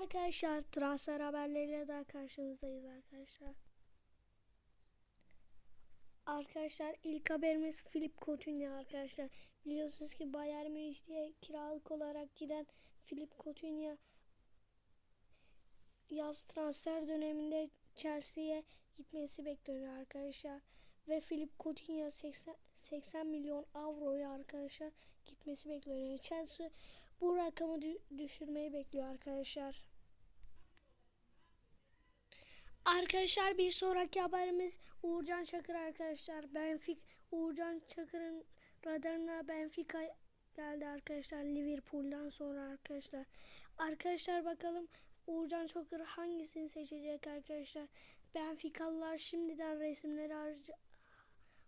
Arkadaşlar transfer haberleriyle daha karşınızdayız arkadaşlar. Arkadaşlar ilk haberimiz Filip Coutinho arkadaşlar. Biliyorsunuz ki Bayern Münih'te kiralık olarak giden Filip Coutinho yaz transfer döneminde Chelsea'ye gitmesi bekleniyor arkadaşlar. Ve Filip Coutinho 80, 80 milyon avroya arkadaşlar gitmesi bekleniyor. Chelsea bu rakamı dü- düşürmeyi bekliyor arkadaşlar. Arkadaşlar bir sonraki haberimiz Uğurcan Çakır arkadaşlar. Benfica Uğurcan Çakır'ın radarına Benfica geldi arkadaşlar Liverpool'dan sonra arkadaşlar. Arkadaşlar bakalım Uğurcan Çakır hangisini seçecek arkadaşlar. Benficalılar şimdiden resimleri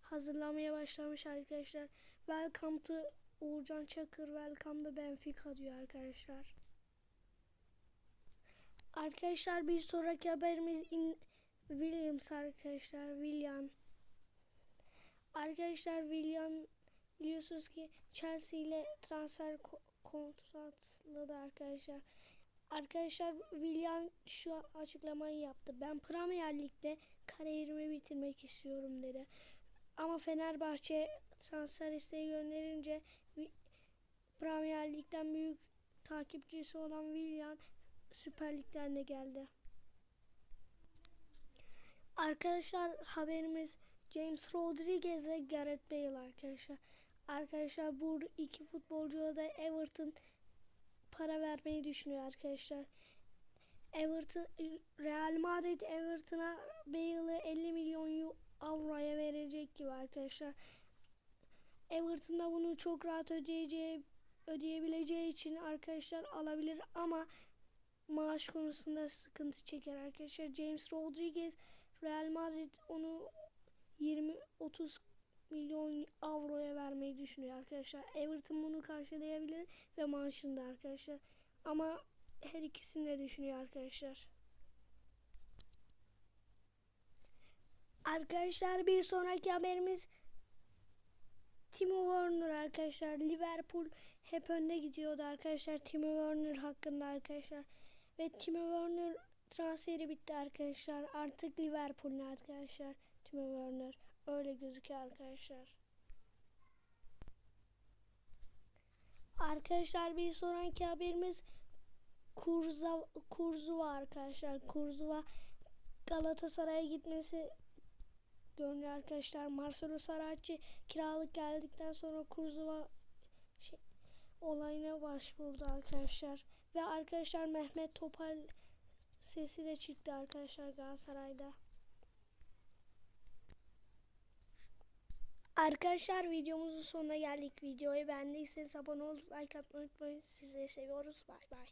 hazırlamaya başlamış arkadaşlar. Welcome to Uğurcan Çakır, welcome to Benfica diyor arkadaşlar. Arkadaşlar bir sonraki haberimiz in Williams arkadaşlar. William. Arkadaşlar William biliyorsunuz ki Chelsea ile transfer ko- kontratladı arkadaşlar. Arkadaşlar William şu açıklamayı yaptı. Ben Premier Lig'de kariyerimi bitirmek istiyorum dedi. Ama Fenerbahçe transfer isteği gönderince Premier Lig'den büyük takipçisi olan William Süper Lig'den de geldi. Arkadaşlar haberimiz James Rodriguez ve Gareth Bale arkadaşlar. Arkadaşlar bu iki futbolcuya da Everton para vermeyi düşünüyor arkadaşlar. Everton Real Madrid Everton'a Bale'ı 50 milyon avroya verecek gibi arkadaşlar. Everton da bunu çok rahat ödeyeceği ödeyebileceği için arkadaşlar alabilir ama maaş konusunda sıkıntı çeker arkadaşlar. James Rodriguez Real Madrid onu 20-30 milyon avroya vermeyi düşünüyor arkadaşlar. Everton bunu karşılayabilir ve maaşını da arkadaşlar. Ama her ikisini de düşünüyor arkadaşlar. Arkadaşlar bir sonraki haberimiz Timo Werner arkadaşlar. Liverpool hep önde gidiyordu arkadaşlar. Timo Werner hakkında arkadaşlar. Ve Timo Werner transferi bitti arkadaşlar. Artık Liverpool'un arkadaşlar. Timo Werner. Öyle gözüküyor arkadaşlar. Arkadaşlar bir sonraki haberimiz Kurza, Kurzuva arkadaşlar. Kurzuva Galatasaray'a gitmesi görünüyor arkadaşlar. Marcelo Saracchi kiralık geldikten sonra Kurzuva olayına başvurdu arkadaşlar. Ve arkadaşlar Mehmet Topal sesi de çıktı arkadaşlar Galatasaray'da. Arkadaşlar videomuzun sonuna geldik. Videoyu beğendiyseniz abone olup like atmayı unutmayın. Sizleri seviyoruz. Bay bay.